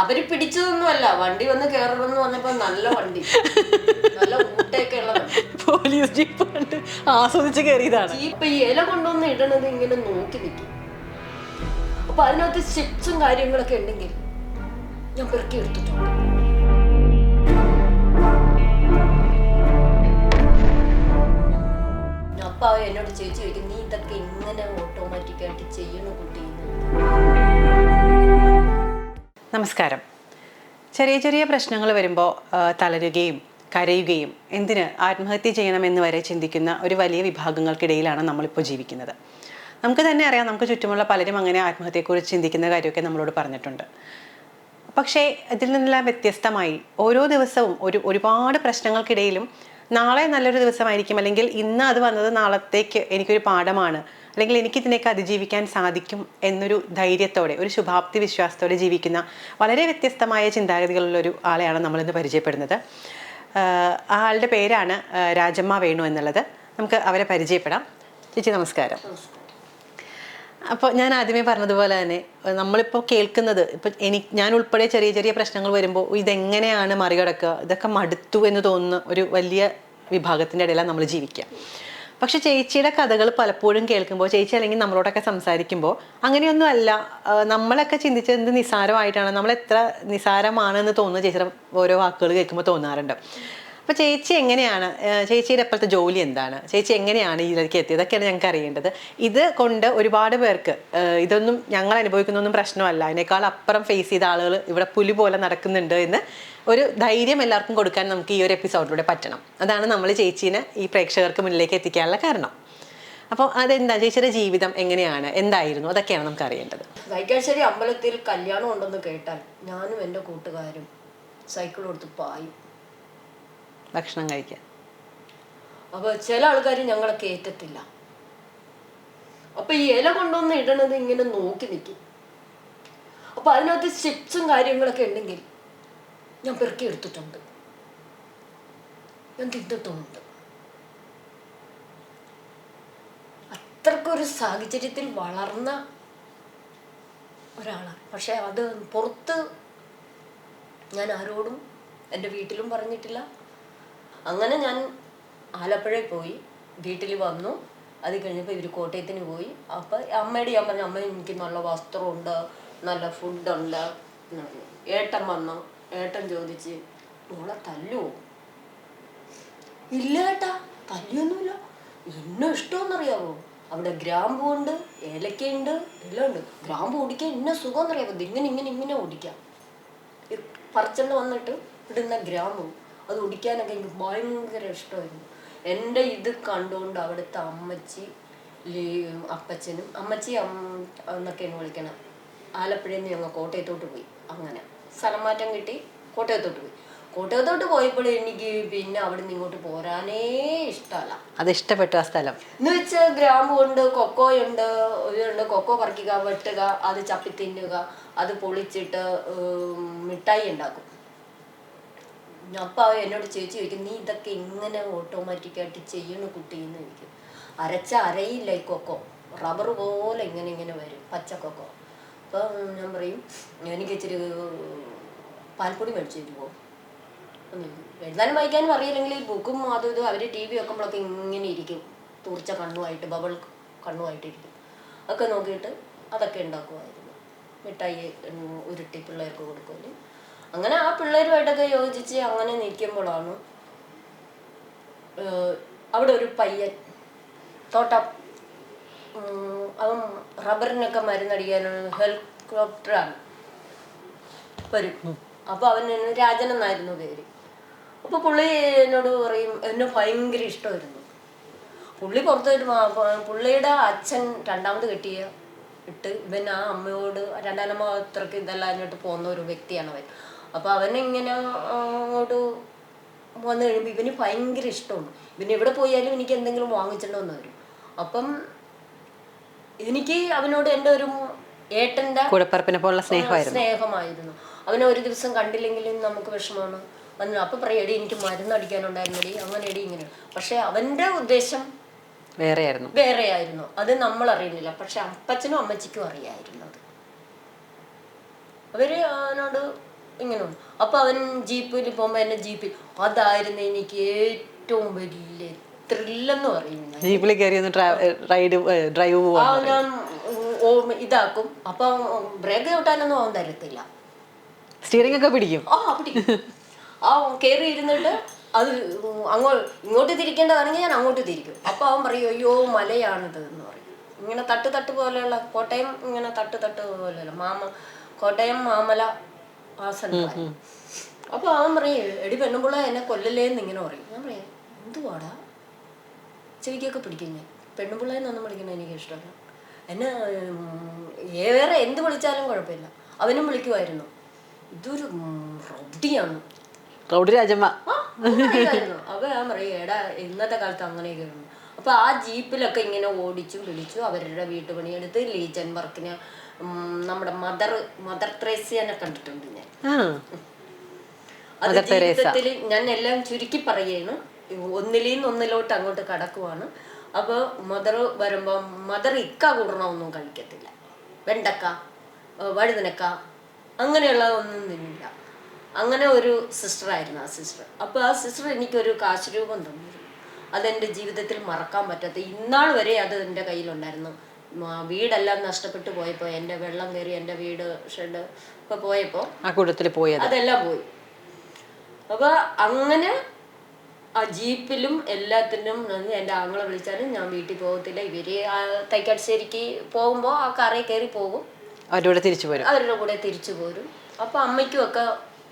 അവർ പിടിച്ചതൊന്നുമല്ല. വണ്ടി വന്ന് കേറണമെന്ന് പറഞ്ഞപ്പോ നല്ല വണ്ടി. നല്ല ഊട്ടയൊക്കെ ഉള്ള പോലീസ് ജീപ്പ് കണ്ട് ആസ്വദിച്ച് കയറിയതാണ് ജീപ്പ് ഇല കൊണ്ടുവന്ന് ഇടണത് ഇങ്ങനെ നോക്കി നിൽക്കും. അപ്പൊ അതിനകത്ത് ചിപ്സും കാര്യങ്ങളൊക്കെ ഉണ്ടെങ്കിൽ ഞാൻ പെറുക്കി എടുത്തിട്ടുണ്ട്. അപ്പൊ എന്നോട് ചേച്ചി ചോദിക്കും നീ ഇതൊക്കെ ഇങ്ങനെ ഓട്ടോമാറ്റിക് ആയിട്ട് ചെയ്യണ കുട്ടി? എന്ന്." നമസ്കാരം. ചെറിയ ചെറിയ പ്രശ്നങ്ങൾ വരുമ്പോൾ തളരുകയും കരയുകയും എന്തിന് ആത്മഹത്യ ചെയ്യണമെന്ന് വരെ ചിന്തിക്കുന്ന ഒരു വലിയ വിഭാഗങ്ങൾക്കിടയിലാണ് നമ്മളിപ്പോൾ ജീവിക്കുന്നത്. നമുക്ക് തന്നെ അറിയാം നമുക്ക് ചുറ്റുമുള്ള പലരും അങ്ങനെ ആത്മഹത്യയെക്കുറിച്ച് ചിന്തിക്കുന്ന കാര്യമൊക്കെ നമ്മളോട് പറഞ്ഞിട്ടുണ്ട്. പക്ഷേ ഇതിൽ നിന്നെല്ലാം വ്യത്യസ്തമായി ഓരോ ദിവസവും ഒരു ഒരുപാട് പ്രശ്നങ്ങൾക്കിടയിലും നാളെ നല്ലൊരു ദിവസമായിരിക്കും അല്ലെങ്കിൽ ഇന്ന് അത് വന്നത് നാളത്തേക്ക് എനിക്കൊരു പാഠമാണ് അല്ലെങ്കിൽ എനിക്ക് ഇതിനേക്ക് അതിജീവിക്കാൻ സാധിക്കും എന്നൊരു ധൈര്യത്തോടെ ഒരു ശുഭാപ്തി വിശ്വാസത്തോടെ ജീവിക്കുന്ന വളരെ വ്യത്യസ്തമായ ചിന്താഗതികളുള്ള ഒരു ആളെയാണ് നമ്മളിന്ന് പരിചയപ്പെടുന്നത്. ആ ആളുടെ പേരാണ് രാജമ്മ വേണു എന്നുള്ളത്. നമുക്ക് അവരെ പരിചയപ്പെടാം. ചേച്ചി നമസ്കാരം. അപ്പോൾ ഞാൻ ആദ്യമേ പറഞ്ഞതുപോലെ തന്നെ നമ്മളിപ്പോൾ കേൾക്കുന്നത് ഇപ്പം എനിക്ക് ഞാൻ ഉൾപ്പെടെ ചെറിയ ചെറിയ പ്രശ്നങ്ങൾ വരുമ്പോൾ ഇതെങ്ങനെയാണ് മറികടക്കുക ഇതൊക്കെ മടുത്തു എന്ന് തോന്നുന്ന ഒരു വലിയ വിഭാഗത്തിന്റെ ഇടയിലാണ് നമ്മൾ ജീവിക്കുക. പക്ഷെ ചേച്ചിയുടെ കഥകൾ പലപ്പോഴും കേൾക്കുമ്പോൾ ചേച്ചി അല്ലെങ്കിൽ നമ്മളോടൊക്കെ സംസാരിക്കുമ്പോൾ അങ്ങനെയൊന്നും അല്ല നമ്മളൊക്കെ ചിന്തിച്ചത് നിസാരമായിട്ടാണ് നമ്മൾ എത്ര നിസാരമാണെന്ന് തോന്നുന്ന ചേച്ചിയുടെ ഓരോ വാക്കുകൾ കേൾക്കുമ്പോൾ തോന്നാറുണ്ട്. അപ്പോൾ ചേച്ചി എങ്ങനെയാണ് ചേച്ചിയുടെ ഇപ്പോഴത്തെ ജോലി എന്താണ്? ചേച്ചി എങ്ങനെയാണ് ഇതിലേക്ക് എത്തിയത്? ഇതൊക്കെയാണ് ഞങ്ങൾക്ക് അറിയേണ്ടത്. ഇത് കൊണ്ട് ഒരുപാട് പേർക്ക് ഇതൊന്നും ഞങ്ങൾ അനുഭവിക്കുന്നൊന്നും പ്രശ്നമല്ല. അതിനേക്കാൾ അപ്പുറം ഫേസ് ചെയ്ത ആളുകൾ ഇവിടെ പുലി പോലെ നടക്കുന്നുണ്ട് എന്ന് ഒരു ധൈര്യം എല്ലാവർക്കും കൊടുക്കാൻ നമുക്ക് ഈ ഒരു എപ്പിസോഡിലൂടെ പറ്റണം. അതാണ് നമ്മൾ ചേച്ചീനെ ഈ പ്രേക്ഷകർക്ക് മുന്നിലേക്ക് എത്തിക്കാനുള്ള കാരണം. അപ്പോൾ അതെന്താ? ചേച്ചിയുടെ ജീവിതം എങ്ങനെയാണ്? എന്തായിരുന്നു? അതൊക്കെയാണ് നമുക്ക് അറിയേണ്ടത്. അമ്പലത്തിൽ കല്യാണം ഉണ്ടെന്ന് കേട്ടാൽ ഞാനും എന്റെ കൂട്ടുകാരും സൈക്കിൾ കൊടുത്ത് പായും. ഭക്ഷണം കഴിക്കാൻ. അപ്പൊ ചില ആൾക്കാർ ഞങ്ങളെ ഏറ്റത്തില്ല അപ്പൊ ഈ ഇല കൊണ്ടുവന്ന് ഇടണത് ഇങ്ങനെ നോക്കി നിൽക്കും. അപ്പൊ അതിനകത്ത് ചിപ്സും കാര്യങ്ങളൊക്കെ ഉണ്ടെങ്കിൽ ഞാൻ പെറുക്കി എടുത്തിട്ടുണ്ട്. ഞാൻ തിന്നിട്ടുമുണ്ട് അത്രക്കൊരു സാഹചര്യത്തിൽ വളർന്ന ഒരാളാണ്. പക്ഷെ അത് പുറത്ത് ഞാൻ ആരോടും എന്റെ വീട്ടിലും പറഞ്ഞിട്ടില്ല. അങ്ങനെ ഞാൻ ആലപ്പുഴയിൽ പോയി വീട്ടിൽ വന്നു. അത് കഴിഞ്ഞപ്പോൾ ഇവർ കോട്ടയത്തിന് പോയി. അപ്പം അമ്മയുടെ ഞാൻ പറഞ്ഞു അമ്മ എനിക്ക് നല്ല വസ്ത്രമുണ്ട് നല്ല ഫുഡുണ്ട്. ഏട്ടൻ വന്നു. ഏട്ടൻ ചോദിച്ച് മോളെ തല്ലുവോ? ഇല്ല ഏട്ടാ തല്ലിയൊന്നുമില്ല. എന്നെ ഇഷ്ടമെന്നറിയാവോ അവിടെ ഗ്രാമ്പു ഉണ്ട് ഏലക്കയുണ്ട് എല്ലാം ഉണ്ട് ഗ്രാമ്പു ഓടിക്കാൻ എന്നെ സുഖമെന്നറിയാവോ ഇതിങ്ങനെ ഇങ്ങനെ ഇങ്ങനെ ഓടിക്കാം. ഈ പറിച്ചോണ്ട് വന്നിട്ട് ഇടുന്ന ഗ്രാമ്പു അത് ഒടിക്കാനൊക്കെ എനിക്ക് ഭയങ്കര ഇഷ്ടമായിരുന്നു എന്റെ ഇത് കണ്ടുകൊണ്ട് അവിടുത്തെ അമ്മച്ചി അപ്പച്ചനും അമ്മച്ചി എന്നൊക്കെയാണ് വിളിക്കണം. ആലപ്പുഴയിൽ നിന്ന് ഞങ്ങൾ കോട്ടയത്തോട്ട് പോയി. അങ്ങനെ. സ്ഥലം മാറ്റം കിട്ടി കോട്ടയത്തോട്ട് പോയി. കോട്ടയത്തോട്ട് പോയപ്പോൾ എനിക്ക് പിന്നെ അവിടെ നിന്ന് ഇങ്ങോട്ട് പോരാനേ ഇഷ്ടമല്ല. അത് ഇഷ്ടപ്പെട്ടു ആ സ്ഥലം. എന്ന് വെച്ചാൽ ഗ്രാമ്പുണ്ട് കൊക്കോയുണ്ട് ഇതുണ്ട് കൊക്കോ പറിക്കുക വെട്ടുക അത് ചപ്പി തിന്നുക അത് പൊളിച്ചിട്ട് മിഠായി ഉണ്ടാക്കും. അപ്പൊ എന്നോട് ചേച്ചി ചോദിക്കും നീ ഇതൊക്കെ എങ്ങനെ ഓട്ടോമാറ്റിക്കായിട്ട് ചെയ്യണു കുട്ടി എന്ന് ചോദിക്കും. അരച്ച അരയില്ല ഈ കൊക്കോ. റബ്ബർ പോലെ ഇങ്ങനെ ഇങ്ങനെ വരും പച്ച കൊക്കോ. അപ്പൊ ഞാൻ പറയും എനിക്ക് ഇച്ചിരി പാൽപ്പൊടി മേടിച്ചു തരുമോ. എഴുതാനും വായിക്കാനും അറിയില്ലെങ്കിൽ ഈ ബുക്കും അതും ഇതും അവർ ടി വി വെക്കുമ്പോഴൊക്കെ ഇങ്ങനെ ഇരിക്കും. തൂർച്ച കണ്ണുമായിട്ട് ബബിൾ കണ്ണുമായിട്ടിരിക്കും ഒക്കെ നോക്കിയിട്ട് അതൊക്കെ ഉണ്ടാക്കുമായിരുന്നു. മിഠായി ഉരുട്ടി പിള്ളേർക്ക് കൊടുക്കുമല്ലോ. അങ്ങനെ ആ പിള്ളേരുമായിട്ടൊക്കെ യോജിച്ച് അങ്ങനെ നിൽക്കുമ്പോഴാണ് അവിടെ ഒരു പയ്യൻ തോട്ട അവൻ റബ്ബറിനൊക്കെ മരുന്നടിക്കാനുള്ള ഹെലികോപ്റ്ററാണ്. വരും. അപ്പൊ അവൻ എന്നെ രാജൻ എന്നായിരുന്നു പേര്. അപ്പൊ പുള്ളി എന്നോട് പറയും എന്നെ ഭയങ്കര ഇഷ്ടമായിരുന്നു. പുള്ളി പുറത്ത് മാ- പുള്ളിയുടെ അച്ഛൻ രണ്ടാമത് കെട്ടിയ ഇട്ട് ഇവൻ ആ അമ്മയോട് രണ്ടാനമ്മ അത്രയ്ക്ക് ഇതെല്ലാം അതിനോട്ട് പോകുന്ന ഒരു വ്യക്തിയാണ് അവൻ. അപ്പൊ അവനിങ്ങനെ അങ്ങോട്ട് വന്നു കഴിയുമ്പോൾ ഇവന് ഭയങ്കര ഇഷ്ടമാണ് ഇവന് എവിടെ പോയാലും എനിക്ക് എന്തെങ്കിലും വാങ്ങിച്ചിട്ടുണ്ടോ എന്ന് വരും അപ്പം എനിക്ക് അവനോട് എന്റെ ഒരു ഏട്ടന്റെ കൂടപ്പറപ്പിനെ പോലുള്ള സ്നേഹമായിരുന്നു. സ്നേഹമായിരുന്നു. അവനെ ഒരു ദിവസം കണ്ടില്ലെങ്കിലും നമുക്ക് വിഷമമാണ്. വന്നു അപ്പൊ പറയും എടി എനിക്ക് മരുന്നടിക്കാനുണ്ടായിരുന്നടി അങ്ങനെ എടി ഇങ്ങനെ. പക്ഷെ അവന്റെ ഉദ്ദേശം വേറെയായിരുന്നു. വേറെയായിരുന്നു. അത് നമ്മൾ അറിയുന്നില്ല. പക്ഷെ അപ്പച്ചനും അമ്മച്ചിക്കും അറിയായിരുന്നു അത്. അവർ അവനോട് ഇങ്ങനെ ഉണ്ട്. അപ്പൊ അവൻ ജീപ്പിൽ പോകുമ്പോ എന്നെ ജീപ്പിൽ അതായിരുന്നു എനിക്ക് ഏറ്റവും വലിയ ത്രില്ലെന്ന് പറയുന്നത്. ജീപ്പിൽ കയറി റൈഡ് ഡ്രൈവ് ആ ഞാൻ ഇതാക്കും. അപ്പൊ ബ്രേക്ക് ചവിട്ടാനൊന്നും അവൻ തരത്തില്ല. സ്റ്റിയറിംഗ് ഒക്കെ പിടിക്കും. ആ പിടിക്കും. ആ കയറി ഇരുന്നിട്ട് അത് അങ്ങോട്ട് ഇങ്ങോട്ട് തിരിക്കേണ്ടതാണെങ്കിൽ ഞാൻ അങ്ങോട്ട് തിരിക്കും. അപ്പൊ അവൻ പറയും അയ്യോ മലയാണിത് എന്ന് പറയും. ഇങ്ങനെ തട്ട് തട്ട് പോലെയുള്ള കോട്ടയം ഇങ്ങനെ തട്ട് തട്ട് പോലെയുള്ള മാമ കോട്ടയം മാമല അപ്പൊ അവൻ പറയും എടി പെണ്ണുമ്പിള്ള എന്നെ കൊല്ലല്ലേന്ന് ഇങ്ങനെ പറയും. ഞാൻ പറയാം എന്തുവാടാ? ചെവിക്കൊക്കെ പിടിക്കും ഞാൻ പെണ്ണുപിള്ളേന്നൊന്നും വിളിക്കുന്നത് എനിക്ക് ഇഷ്ടമല്ല. എന്നെ വേറെ എന്ത് വിളിച്ചാലും കുഴപ്പമില്ല. അവനും വിളിക്കുമായിരുന്നു. ഇതൊരു റൗഡിയാണ്. റൗഡി രാജമ്മ. അപ്പൊ ഞാൻ പറയും എടാ ഇന്നത്തെ കാലത്ത് അങ്ങനെയൊക്കെ അപ്പൊ ആ ജീപ്പിലൊക്കെ ഇങ്ങനെ ഓടിച്ചും പിടിച്ചും അവരുടെ വീട്ടുപണിയെടുത്ത് ലീജൻ വർക്കിന് നമ്മുടെ മദർ മദർ ത്രേസ്യനെ കണ്ടിട്ടുണ്ട് ഞാൻ. അത് ജീവിതത്തിൽ ഞാൻ എല്ലാം ചുരുക്കി പറയാണ് ഒന്നിലേന്ന് ഒന്നിലോട്ട് അങ്ങോട്ട് കടക്കുവാണ്. അപ്പോൾ മദർ വരുമ്പോൾ മദർ ഇക്ക കൂടണമൊന്നും കഴിക്കത്തില്ല. വെണ്ടക്ക വഴുതനക്ക അങ്ങനെയുള്ള ഒന്നും തിന്നില്ല. അങ്ങനെ ഒരു സിസ്റ്റർ ആയിരുന്നു ആ സിസ്റ്റർ അപ്പോൾ ആ സിസ്റ്റർ എനിക്കൊരു കാശ് രൂപം തന്നിരുന്നു. അതെന്റെ ജീവിതത്തിൽ മറക്കാൻ പറ്റാത്ത ഇന്നാൾ വരെ അത് എന്റെ കയ്യിലുണ്ടായിരുന്നു. വീടെല്ലാം നഷ്ടപ്പെട്ടു പോയപ്പോൾ എന്റെ വെള്ളം കയറി എന്റെ വീട് ഷെഡ് ഒക്കെ പോയപ്പോൾ ആ കൂട്ടത്തിൽ പോയത്? അതെല്ലാം പോയി. അപ്പൊ അങ്ങനെ ആ ജീപ്പിലും എല്ലാത്തിനും എന്റെ ആങ്ങളെ വിളിച്ചാലും ഞാൻ വീട്ടിൽ പോകത്തില്ല. ഇവർ തൈക്കാട്ടുശ്ശേരിക്ക് പോകുമ്പോൾ ആ കറയിൽ കയറി പോകും. അവരുടെ തിരിച്ചു പോരും? അവരുടെ കൂടെ തിരിച്ചു പോരും. അപ്പൊ അമ്മയ്ക്കും ഒക്കെ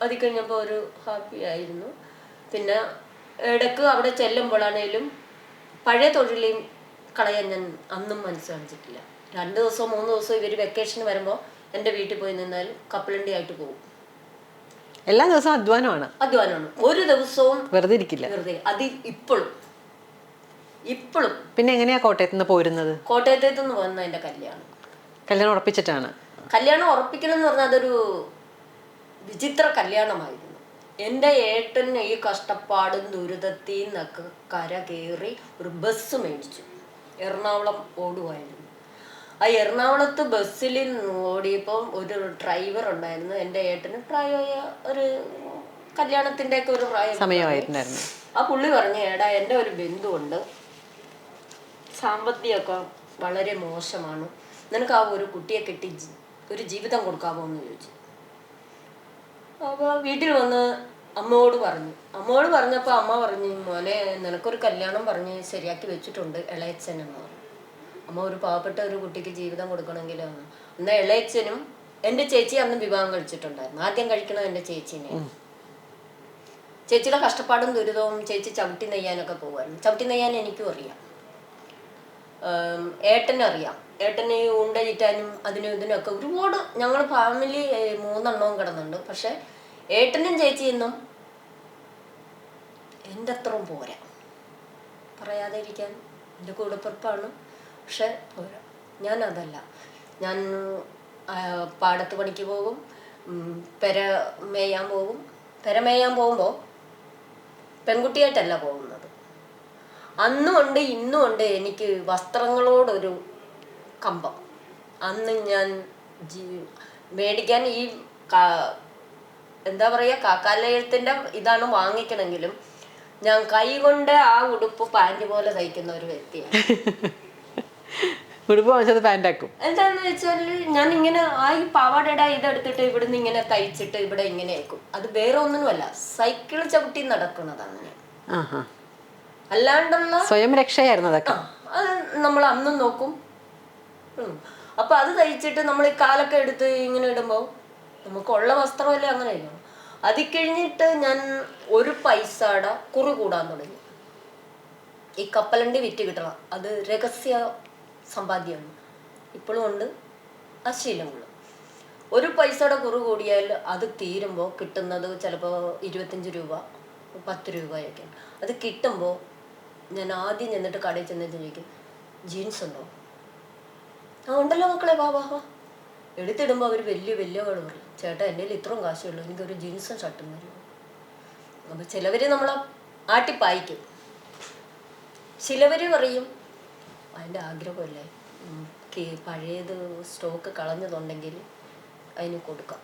അത് കഴിഞ്ഞപ്പോൾ ഒരു ഹാപ്പി ആയിരുന്നു. പിന്നെ ഇടയ്ക്ക് അവിടെ ചെല്ലുമ്പോഴാണേലും പഴയ തൊഴിലേയും കളയാൻ ഞാൻ അന്നും മനസ്സിലാക്കിയിട്ടില്ല രണ്ട് ദിവസം മൂന്ന് ദിവസം ഇവർ വെക്കേഷന് വരുമ്പോൾ എന്റെ വീട്ടിൽ പോയി നിന്നാൽ കപ്പലണ്ടി ആയിട്ട് പോകും. എല്ലാ ദിവസവും അധ്വാനമാണ്. അധ്വാനമാണ്. ഒരു ദിവസവും വെറുതെ ഇരിക്കില്ല. വെറുതെ. അത് ഇപ്പോഴും. ഇപ്പോഴും. പിന്നെ എങ്ങനെയാ കോട്ടയത്ത് നിന്ന് പോരുന്നത്? കോട്ടയത്തേത്ത് നിന്ന് വന്ന എന്റെ കല്യാണം. കല്യാണം ഉറപ്പിച്ചിട്ടാണ്. കല്യാണം ഉറപ്പിക്കണം എന്ന് പറഞ്ഞാൽ അതൊരു വിചിത്ര കല്യാണമായിരുന്നു. എന്റെ ഏട്ടൻ ഈ കഷ്ടപ്പാടും ദുരിതത്തിൽ നിന്നൊക്കെ കര കയറി ഒരു ബസ് മേടിച്ചു. എറണാകുളം ഓടുമായിരുന്നു ആ എറണാകുളത്ത് ബസ്സിൽ ഓടിയപ്പോൾ ഒരു ഡ്രൈവർ ഉണ്ടായിരുന്നു. എന്റെ ഏട്ടന് പ്രായമായ ഒരു കല്യാണത്തിന്റെ ഒക്കെ ഒരു പ്രായം സമയമായിട്ടുണ്ടായിരുന്നു. ആ പുള്ളി പറഞ്ഞു ഏടാ എന്റെ ഒരു ബന്ധുണ്ട് സാമ്പത്തികമൊക്കെ വളരെ മോശമാണ്. നിനക്ക് ആ ഒരു കുട്ടിയെ കെട്ടി ഒരു ജീവിതം കൊടുക്കാമോ? എന്ന് ചോദിച്ചു. അപ്പോൾ വീട്ടിൽ വന്ന് അമ്മയോട് പറഞ്ഞു. അമ്മയോട് പറഞ്ഞപ്പോൾ അമ്മ പറഞ്ഞു മോനെ നിനക്കൊരു കല്യാണം പറഞ്ഞ് ശരിയാക്കി വെച്ചിട്ടുണ്ട് ഇളയച്ചൻ എന്ന് പറഞ്ഞു. അമ്മ ഒരു പാവപ്പെട്ട ഒരു കുട്ടിക്ക് ജീവിതം കൊടുക്കണമെങ്കിൽ എന്നാൽ ഇളയച്ചനും എന്റെ ചേച്ചി അന്ന് വിവാഹം കഴിച്ചിട്ടുണ്ടായിരുന്നു. ആദ്യം കഴിക്കണം എന്റെ ചേച്ചീനെ. ചേച്ചിയുടെ കഷ്ടപ്പാടും ദുരിതവും ചേച്ചി ചവിട്ടി നെയ്യാനൊക്കെ പോകുമായിരുന്നു. ചവിട്ടി നെയ്യാൻ എനിക്കും അറിയാം. ഏട്ടനറിയാം ഏട്ടനും ഈ ഉണ്ട ചീറ്റാനും അതിനും ഇതിനൊക്കെ ഒരുപാട് ഞങ്ങൾ ഫാമിലി മൂന്നെണ്ണവും കിടന്നുണ്ട്. പക്ഷെ ഏട്ടനും ചേച്ചിയൊന്നും എന്റെ അത്രയും പോരാ. പറയാതെ ഇരിക്കാൻ എന്റെ കൂടപ്പിറപ്പാണ് പക്ഷെ പോരാ. ഞാൻ അതല്ല ഞാൻ പാടത്ത് പണിക്ക് പോകും. പെര മേയാൻ പോകും. പെര മേയാൻ പോകുമ്പോൾ പെൺകുട്ടിയായിട്ടല്ല പോകുന്നത്. അന്നുമുണ്ട് ഇന്നും ഉണ്ട് എനിക്ക് വസ്ത്രങ്ങളോടൊരു കമ്പം. അന്ന് ഞാൻ ജീ മേടിക്കാൻ ഈ എന്താ പറയുക കാക്കാലയത്തിന്റെ ഇതാണ് വാങ്ങിക്കണമെങ്കിലും ഞാൻ കൈ കൊണ്ട് ആ ഉടുപ്പ് പാന്റ് പോലെ തയ്ക്കുന്ന ഒരു വ്യക്തിയാണ്. ഉടുപ്പ് വാങ്ങിച്ചത് പാന്റാക്കും എന്താന്ന് വെച്ചാൽ ഞാൻ ഇങ്ങനെ ആ ഈ പാവാടയുടെ ഇതെടുത്തിട്ട് ഇവിടുന്ന് ഇങ്ങനെ തയ്ച്ചിട്ട് ഇവിടെ ഇങ്ങനെ ആക്കും. അത് വേറെ ഒന്നിനുമല്ല സൈക്കിൾ ചവിട്ടി നടക്കുന്നതാണ് ഞാൻ. അല്ലാണ്ടുള്ള സ്വയം രക്ഷയായിരുന്നു അതൊക്കെ. അത് നമ്മൾ അന്നും നോക്കും. അപ്പൊ അത് തയ്ച്ചിട്ട് നമ്മൾ ഈ കാലൊക്കെ എടുത്ത് ഇങ്ങനെ ഇടുമ്പോൾ നമുക്കുള്ള വസ്ത്രമല്ലേ അങ്ങനെ ഇരിക്കണം അത് കഴിഞ്ഞിട്ട് ഞാൻ ഒരു പൈസയുടെ കുറി കൂടാൻ തുടങ്ങി. ഈ കപ്പലണ്ടി വിറ്റ് കിട്ടണം അത് രഹസ്യ സമ്പാദ്യമാണ്. ഇപ്പോഴും ഉണ്ട് ആ ഒരു പൈസയുടെ കുറു കൂടിയാൽ അത് തീരുമ്പോൾ കിട്ടുന്നത് ചിലപ്പോൾ ഇരുപത്തഞ്ച് രൂപ പത്ത് രൂപയൊക്കെ. അത് കിട്ടുമ്പോൾ ഞാൻ ആദ്യം ചെന്നിട്ട് കടയിൽ ചെന്നിട്ട് ചോദിക്കും ജീൻസ് ഉണ്ടോ? ആ ഉണ്ടല്ലോ മക്കളെ വാ വാ വാ. എടുത്തിടുമ്പോൾ അവർ വലിയ വലിയ വേർഡ് പറയും ചേട്ടാ എന്റെ ഇത്രയും കാശേ ഉള്ളൂ എനിക്കൊരു ജീൻസും ഷർട്ടും തരുമോ അപ്പം ചിലവർ നമ്മളെ ആട്ടിപ്പായിക്കും ചിലവർ പറയും അതിന്റെ ആഗ്രഹമല്ലേ? പഴയത് സ്റ്റോക്ക് കളഞ്ഞതുണ്ടെങ്കിൽ അതിന് കൊടുക്കാം.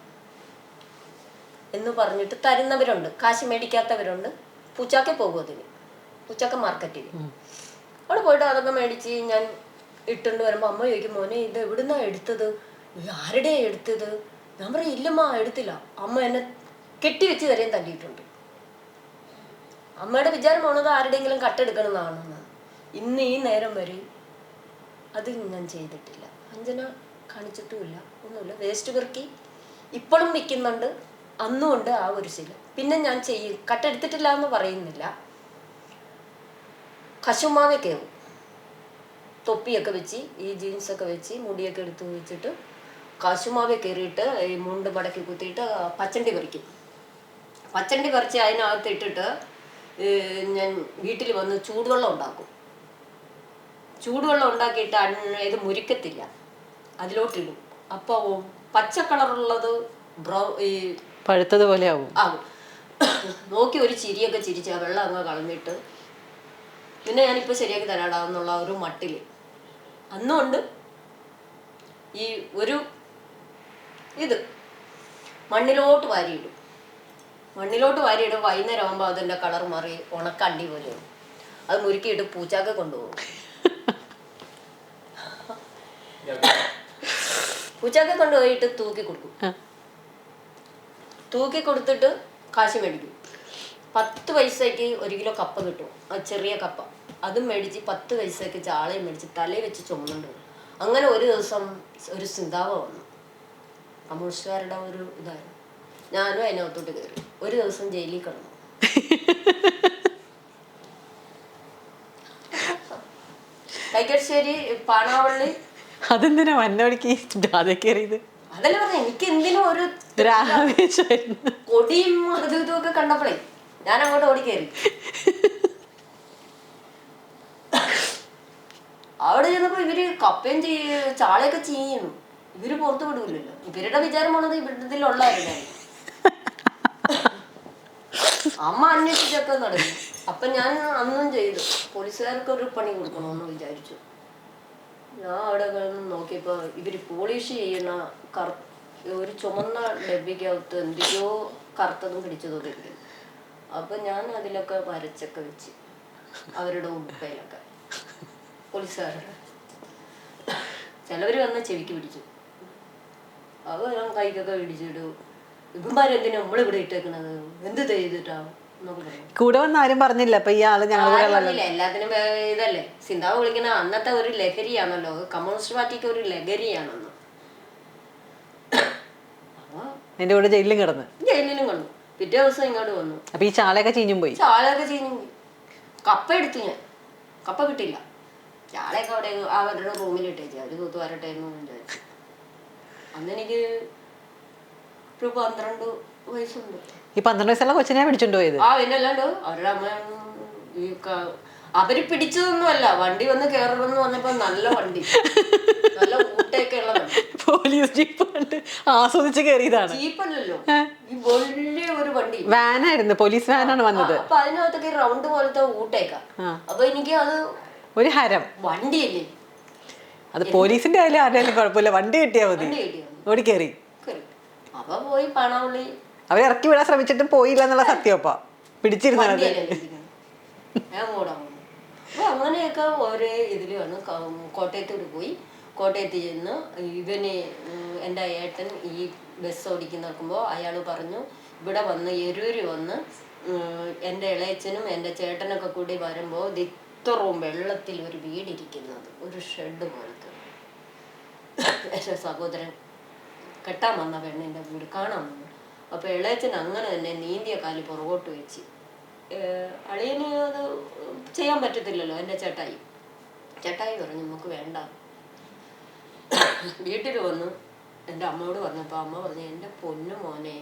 എന്ന് പറഞ്ഞിട്ട് തരുന്നവരുണ്ട്. കാശ് മേടിക്കാത്തവരുണ്ട്. പൂച്ചാക്കെ പോകും അതിന്. പൂച്ചാക്ക മാർക്കറ്റിൽ അവിടെ പോയിട്ട് അതൊക്കെ മേടിച്ച് ഞാൻ ഇട്ടുകൊണ്ട് വരുമ്പോൾ അമ്മ ചോദിക്കും മോനെ ഇത് എവിടുന്നാണ് എടുത്തത്? ഇത് ആരുടെയാ എടുത്തത്? ഞാൻ പറയും ഇല്ലമ്മ എടുത്തില്ല. അമ്മ എന്നെ കെട്ടിവെച്ച് തരേം തല്ലിയിട്ടുണ്ട്. അമ്മയുടെ വിചാരം പോണത് ആരുടെയെങ്കിലും കട്ടെടുക്കണമെന്നാണെന്ന് ഇന്ന് ഈ നേരം വരെ അത് ഞാൻ ചെയ്തിട്ടില്ല. അഞ്ജന കാണിച്ചിട്ടുമില്ല ഒന്നുമില്ല. വേസ്റ്റ് പെറുക്കി ഇപ്പോഴും നിൽക്കുന്നുണ്ട് അന്നും ഉണ്ട് ആ ഒരു ശീലം. പിന്നെ ഞാൻ ചെയ്യും കട്ടെടുത്തിട്ടില്ല എന്ന് പറയുന്നില്ല. കശുമാവെ കയറും തൊപ്പിയൊക്കെ വെച്ച് ഈ ജീൻസൊക്കെ വെച്ച് മുടിയൊക്കെ എടുത്ത് വെച്ചിട്ട് കശുമാവെ കയറിയിട്ട് ഈ മുണ്ട് മടക്കി കുത്തിയിട്ട് പച്ചണ്ടി പറിക്കും. പച്ചണ്ടി പറിച്ച് അതിനകത്ത് ഇട്ടിട്ട് ഞാൻ വീട്ടിൽ വന്ന് ചൂടുവെള്ളം ഉണ്ടാക്കും. ചൂടുവെള്ളം ഉണ്ടാക്കിയിട്ട് ഇത് മുരിക്കത്തില്ല. അതിലോട്ടിടും. അപ്പോൾ പച്ച കളറുള്ളത് ബ്രൗ ഈ പഴുത്തത് പോലെ ആവും. ആകും നോക്കി ഒരു ചിരിയൊക്കെ ചിരിച്ച് ആ വെള്ളം അങ്ങ് കളഞ്ഞിട്ട് പിന്നെ ഞാനിപ്പോൾ ശരിയാക്കി തരാടാന്നുള്ള ഒരു മട്ടിൽ അന്നുകൊണ്ട് ഈ ഒരു ഇത് മണ്ണിലോട്ട് വാരിയിടും. മണ്ണിലോട്ട് വാരിയിടും വൈകുന്നേരം ആകുമ്പോൾ അതിന്റെ കളർ മാറി ഉണക്കണ്ടി പോലെ. അത് മുരുക്കിയിട്ട് പൂച്ചാക്ക കൊണ്ടുപോകും. പൂച്ചാക്ക കൊണ്ടുപോയിട്ട് തൂക്കി കൊടുക്കും. തൂക്കി കൊടുത്തിട്ട് കാശ് മേടിക്കും. പത്ത് പൈസയ്ക്ക് ഒരു കിലോ കപ്പ കിട്ടും. ആ ചെറിയ കപ്പ. അതും മേടിച്ച് പത്ത് പൈസയ്ക്ക് ചാളയും മേടിച്ച് തലയിൽ വെച്ച് ചുമന്നുണ്ട്. അങ്ങനെ ഒരു ദിവസം ഒരു സിന്താവ വന്നു. കമ്മ്യൂണിസ്റ്റുകാരുടെ ഒരു ഇതായിരുന്നു. ഞാനും അതിനകത്തോട്ട് കയറി ഒരു ദിവസം ജയിലിൽ കിടന്നു. കൈക്കശ്ശേരി പാണാവള്ളി. അതെന്തിനാ വന്നോടിക്ക് ജാഥ കയറിയത്? അതല്ല പറഞ്ഞ എനിക്ക് എന്തിനും ഒരു കൊടിയും അതും ഇതും ഒക്കെ കണ്ടപ്പോഴേ ഞാൻ അങ്ങോട്ട് ഓടിക്കയറി അവിടെ ചെന്നപ്പോ ഇവർ കപ്പയും ചാളയൊക്കെ ചെയ്യുന്നു ഇവർ പുറത്തു വിടൂലല്ലോ. ഇവരുടെ വിചാരം പോണത് ഇവിടത്തിലുള്ളായിരുന്നു അമ്മ അന്വേഷിച്ചൊക്കെ നടന്നു. അപ്പൊ ഞാൻ അന്നും ചെയ്തു. പോലീസുകാർക്ക് ഒരു പണി കൊടുക്കണമെന്ന് വിചാരിച്ചു. ഞാൻ അവിടെ നോക്കിയപ്പോ ഇവർ പോളിഷ് ചെയ്യുന്ന കറ ഒരു ചുമന്ന ഡബ്ബിക്കകത്ത് എന്തൊക്കെയോ കറുത്തതും പിടിച്ചതും ഒക്കെ അപ്പൊ ഞാൻ അതിലൊക്കെ വരച്ചൊക്കെ വെച്ച് അവരുടെ ഉടുപ്പയിലൊക്കെ പോലീസുകാരുടെ. ചിലവര് വന്ന് ചെവിക്ക് പിടിച്ചു. അത് ഞാൻ കൈക്കൊക്കെ പിടിച്ചിട്ട് ഇവന്മാരെന്തിനാ നമ്മളിവിടെ ഇട്ടേക്കണത്? എന്ത് ചെയ്തിട്ടാ? കൂടെ വന്ന ആരും പറഞ്ഞില്ല. അപ്പൊ ഈ ആൾ ഞങ്ങൾ എല്ലാത്തിനും ഇതല്ലേ. സിന്താവ് വിളിക്കുന്ന അന്നത്തെ ഒരു ലഹരിയാണല്ലോ. കമ്മ്യൂണിസ്റ്റ് പാർട്ടിക്ക് ഒരു ലഹരിയാണെന്ന്. എന്റെ കൂടെ ജയിലിലും കിടന്ന്. ജയിലിലും കണ്ടു പിറ്റേ ദിവസം ഇങ്ങോട്ട് വന്നു. അപ്പൊ ഈ ചാളയൊക്കെ ചീഞ്ഞും പോയി? ചാളയൊക്കെ ചെയ്യുന്നു കപ്പ എടുത്തു ഞാൻ. കപ്പ കിട്ടില്ല ചാളയൊക്കെ അവിടെ അവരുടെ റൂമിൽ ഇട്ടേച്ചു അവർ തൂത്ത് വരട്ടെ എന്ന് വിചാരിച്ചു. അന്ന് എനിക്ക് ഒരു പന്ത്രണ്ട് വയസ്സുണ്ട്. ഈ പന്ത്രണ്ട് വയസ്സുള്ള കൊച്ചിനെ പിടിച്ചോണ്ട് പോയത്? ആ പിന്നല്ലാണ്ട് അവരുടെ അമ്മ ഈ അവർ പിടിച്ചതൊന്നുമല്ല. വണ്ടി വന്ന് കേറണമെന്ന് പറഞ്ഞപ്പോ നല്ല വണ്ടി. നല്ല ഊട്ടയൊക്കെ ഉള്ള പോലീസ് ജീപ്പ് കണ്ട് ആസ്വദിച്ച് കയറിയതാണ് ജീപ്പല്ലല്ലോ ഈ വലിയ ഒരു വണ്ടി. വാനായിരുന്നു. പോലീസ് വാനാണ് വന്നത്. അപ്പൊ അതിനകത്തൊക്കെ റൗണ്ട് പോലത്തെ ഊട്ടേക്കാ അപ്പൊ എനിക്ക് അത് ഒരു ഹരം. വണ്ടിയല്ലേ? അത് പോലീസിന്റെ ആയാലും ആരുടെയാലും കുഴപ്പമില്ല വണ്ടി കിട്ടിയാ മതി. വണ്ടി കയറി അപ്പൊ പോയി അവരെ ഇറക്കി വിടാൻ ശ്രമിച്ചിട്ടും പോയില്ല എന്നുള്ള സത്യപ്പ പിടിച്ചിരുന്നത് അങ്ങനെയൊക്കെ ഒരേ ഇതിലാണ് കോട്ടയത്തോട് പോയി. കോട്ടയത്ത് ചെന്ന് ഇവന് എന്റെ ഏട്ടൻ ഈ ബസ് ഓടിക്കുന്ന നോക്കുമ്പോൾ അയാൾ പറഞ്ഞു ഇവിടെ വന്ന് എരൂര് വന്ന് എന്റെ ഇളയച്ചനും എന്റെ ചേട്ടനൊക്കെ കൂടി വരുമ്പോൾ ഇത് ഇത്രയും വെള്ളത്തിൽ ഒരു വീടിരിക്കുന്നത്. ഒരു ഷെഡ് പോലത്തെ. എന്റെ സഹോദരൻ കെട്ടാൻ വന്ന പെണ്ണിന്റെ വീട് കാണാൻ വന്നു. അപ്പോൾ ഇളയച്ചൻ അങ്ങനെ തന്നെ നീന്തിയ കാലി പുറകോട്ട് വെച്ച്. അളിയന് അത് ചെയ്യാൻ പറ്റത്തില്ലല്ലോ എന്റെ ചേട്ടായി. ചേട്ടായി പറഞ്ഞു നമുക്ക് വേണ്ട. വീട്ടിൽ വന്നു എന്റെ അമ്മയോട് പറഞ്ഞപ്പോൾ അമ്മ പറഞ്ഞു എന്റെ പൊന്നു മോനെ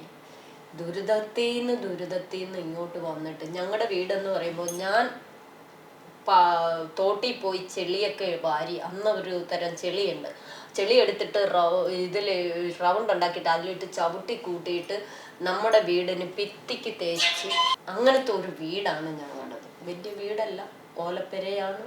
ദുരിതത്തിന്ന് ദുരിതത്തിന്ന് ഇങ്ങോട്ട് വന്നിട്ട് ഞങ്ങളുടെ വീടെന്ന് പറയുമ്പോൾ ഞാൻ തോട്ടിൽ പോയി ചെളിയൊക്കെ വാരി അന്ന് ഒരു തരം ചെളിയുണ്ട്. ചെളി എടുത്തിട്ട് ഇതിൽ റൗണ്ട് ഉണ്ടാക്കിയിട്ട് അതിലിട്ട് ചവിട്ടി കൂട്ടിയിട്ട് നമ്മുടെ വീടിന് ഭിത്തിക്ക് തേച്ച് അങ്ങനത്തെ ഒരു വീടാണ് ഞങ്ങളുടേത് വലിയ വീടല്ല ഓലപ്പെരയാണ്.